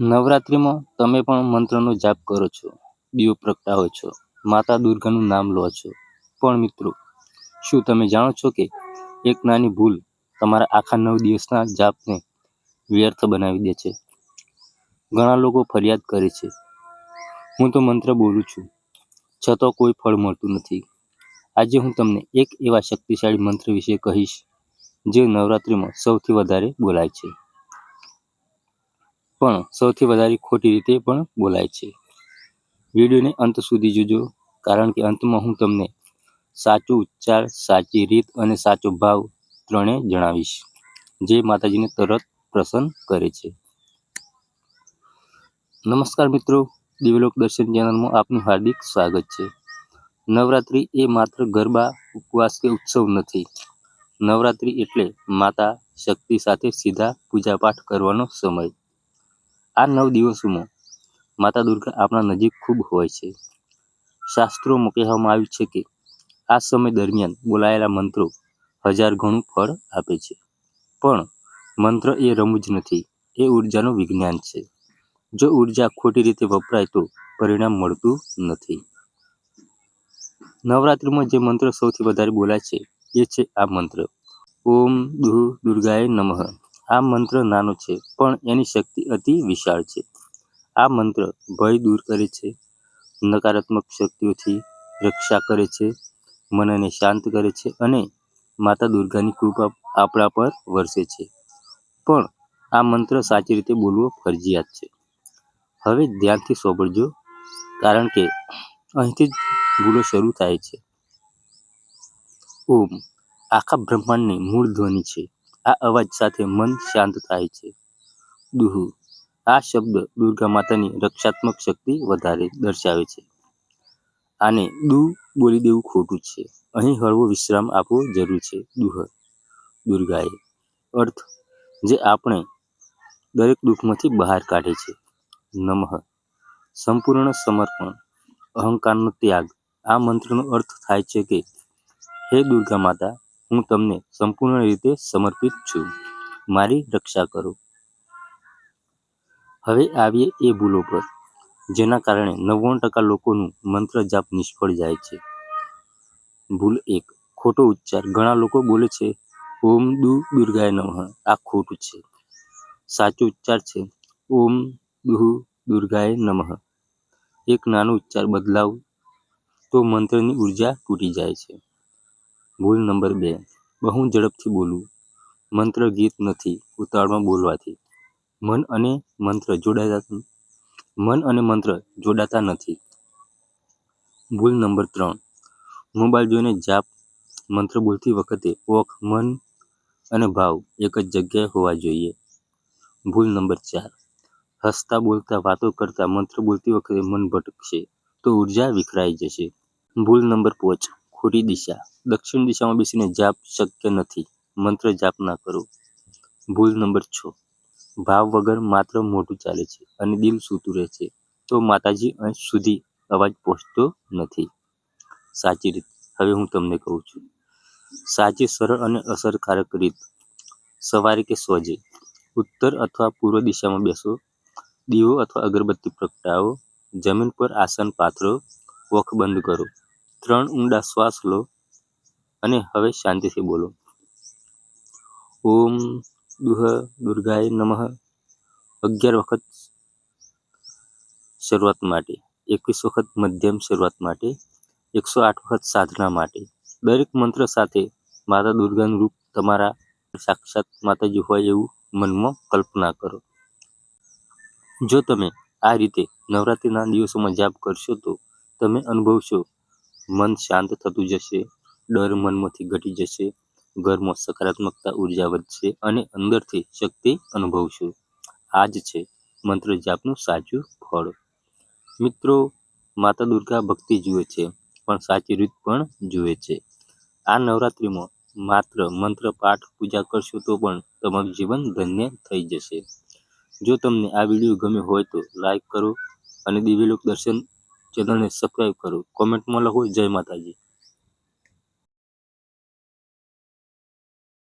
નવરાત્રિમાં તમે પણ મંત્રનો જાપ કરો છો, દીવો પ્રગટાવો છો, માતા દુર્ગાનું નામ લો છો. પણ મિત્રો, શું તમે જાણો છો કે એક નાની ભૂલ તમારા આખા નવ દિવસના જાપને વ્યર્થ બનાવી દે છે? ઘણા લોકો ફરિયાદ કરે છે. હું તો મંત્ર બોલું છું, છતાં કોઈ ફળ મળતું નથી. આજે હું તમને એક એવા શક્તિશાળી મંત્ર વિશે કહીશ, જે નવરાત્રિમાં સૌથી વધારે બોલાય છે. પણ સૌથી વધારે ખોટી રીતે પણ બોલાય છે. વિડીયોને અંત સુધી જોજો, કારણ કે અંતમાં હું તમને સાચો ઉચ્ચાર, સાચી રીત અને સાચો ભાવ ત્રણેય જણાવીશ, જે માતાજીને તરત પ્રસન્ન કરે છે. નમસ્કાર મિત્રો, દિવ્યલોક દર્શન ચેનલમાં આપનું હાર્દિક સ્વાગત છે. નવરાત્રિ એ માત્ર ગરબા, ઉપવાસ કે ઉત્સવ નથી. નવરાત્રિ એટલે માતા શક્તિ સાથે સીધા પૂજાપાઠ કરવાનો સમય. આ નવ દિવસોમાં માતા દુર્ગા આપણા નજીક ખૂબ હોય છે. શાસ્ત્રોમાં કહેવામાં આવ્યું છે કે આ સમય દરમિયાન બોલાયેલા મંત્રો હજાર ગણું ફળ આપે છે. પણ મંત્ર એ રમૂજ નથી, એ ઉર્જાનું વિજ્ઞાન છે. જો ઊર્જા ખોટી રીતે વપરાય તો પરિણામ મળતું નથી. નવરાત્રિમાં જે મંત્ર સૌથી વધારે બોલાય છે, એ છે આ મંત્ર. ઓમ દુ દુર્ગાય નમઃ. આ મંત્ર નાનો છે, પણ એની શક્તિ અતિ વિશાળ છે. આ મંત્ર ભય દૂર કરે છે, નકારાત્મક શક્તિઓથી રક્ષા કરે છે, મનને શાંત કરે છે અને માતા દુર્ગાની કૃપા આપણા પર વરસે છે. પણ આ મંત્ર સાચી રીતે બોલવો ફરજિયાત છે. હવે ધ્યાનથી સાંભળજો, કારણ કે અહીંથી જ ભૂલો શરૂ થાય છે. ઓમ, આખા બ્રહ્માંડની મૂળ ધ્વનિ છે. આ અવાજ સાથે મન શાંત થાય છે. દુહુ, આ શબ્દ દુર્ગા માતાની રક્ષાત્મક શક્તિ વધારે દર્શાવે છે. આને દુ બોલી દેવું ખોટું છે. અહીં હળવો વિશ્રામ આપવો જરૂર છે. દુહ, દુર્ગાએ અર્થ જે આપણે દરેક દુઃખમાંથી બહાર કાઢે છે. નમઃ, સંપૂર્ણ સમર્પણ, અહંકારનો ત્યાગ. આ મંત્રનો અર્થ થાય છે કે, હે દુર્ગા માતા હું તમને સંપૂર્ણ રીતે સમર્પિત છું. મારી રક્ષા કરો. હવે આવીએ એ ભૂલો પર, જેના કારણે નવ્વાણું ટકા લોકોનું મંત્ર જાપ નિષ્ફળ જાય છે. ભૂલ એક, ખોટો ઉચ્ચાર. ઘણા લોકો બોલે છે, ઓમ દુ દુર્ગાય નમઃ. આ ખોટું છે. સાચો ઉચ્ચાર છે, ઓમ દુહ દુર્ગાય નમઃ. એક નાનો ઉચ્ચાર બદલાવ તો મંત્રની ઊર્જા તૂટી જાય છે. ભૂલ નંબર બે. બહુ ઝડપથી બોલવું. મંત્ર ગીત નથી, ઉતાવળમાં બોલવાથી. મન અને મંત્ર જોડાતા મન અને મંત્ર જોડાતા નથી. ભૂલ નંબર ત્રણ. મોબાઈલ જોઈને જાપ મંત્ર બોલતી વખતે ઓખ, મન અને ભાવ એક જ જગ્યાએ હોવા જોઈએ. ભૂલ નંબર ચાર. હસતા બોલતા, વાતો કરતા મંત્ર બોલતી વખતે મન ભટકશે તો ઊર્જા વિખરાઈ જશે. ભૂલ નંબર પાંચ. ખોટી દિશા. દક્ષિણ દિશામાં બેસીને જાપ શક્ય નથી. મંત્ર જાપ ના કરો. ભૂલ નંબર છ. ભાવ વગર માત્ર મોઢું ચાલે છે અને દિલ સૂતું રહે છે. તો માતાજી અંશ સુધી અવાજ પહોંચતો નથી. સાચી રીત. હવે હું તમને કહું છું. સાચી સરળ અને અસરકારક રીત. સવારે કે સોજે. ઉત્તર અથવા પૂર્વ દિશામાં બેસો. દીવો અથવા અગરબત્તી પ્રગટાવો. જમીન પર આસન પાથરો વોખ બંધ કરો. ત્રણ ઊંડા શ્વાસ લો અને હવે શાંતિથી બોલો. ઓમ દુહ દુર્ગાય નમઃ. અગિયાર વખત શરૂઆત માટે, એકવીસ વખત મધ્યમ શરૂઆત માટે, એકસો આઠ વખત સાધના માટે. દરેક મંત્ર સાથે માતા દુર્ગાનું રૂપ તમારા સાક્ષાત માતાજી હોય એવું મનમાં કલ્પના કરો. જો તમે આ રીતે નવરાત્રિના દિવસોમાં જાપ કરશો તો તમે અનુભવશો મન શાંત થતું જશે, ડર મનમાંથી ઘટી જશે, ઘરમાં સકારાત્મકતા ઊર્જા વધશે અને અંદરથી શક્તિ અનુભવશો. આ જ છે મંત્ર જાપનું સાચું ફળ. મિત્રો, માતા દુર્ગા ભક્તિ જુએ છે, પણ સાચી રીત પણ જુએ છે. આ નવરાત્રિમાં માત્ર મંત્ર પાઠ પૂજા કરશો તો પણ તમારું જીવન ધન્ય થઈ જશે. જો તમને આ વીડિયો ગમ્યો હોય તો લાઈક કરો અને દિવ્યલોક દર્શન ચેનલને સબસ્ક્રાઈબ કરો. કોમેન્ટમાં લખો જય માતાજી.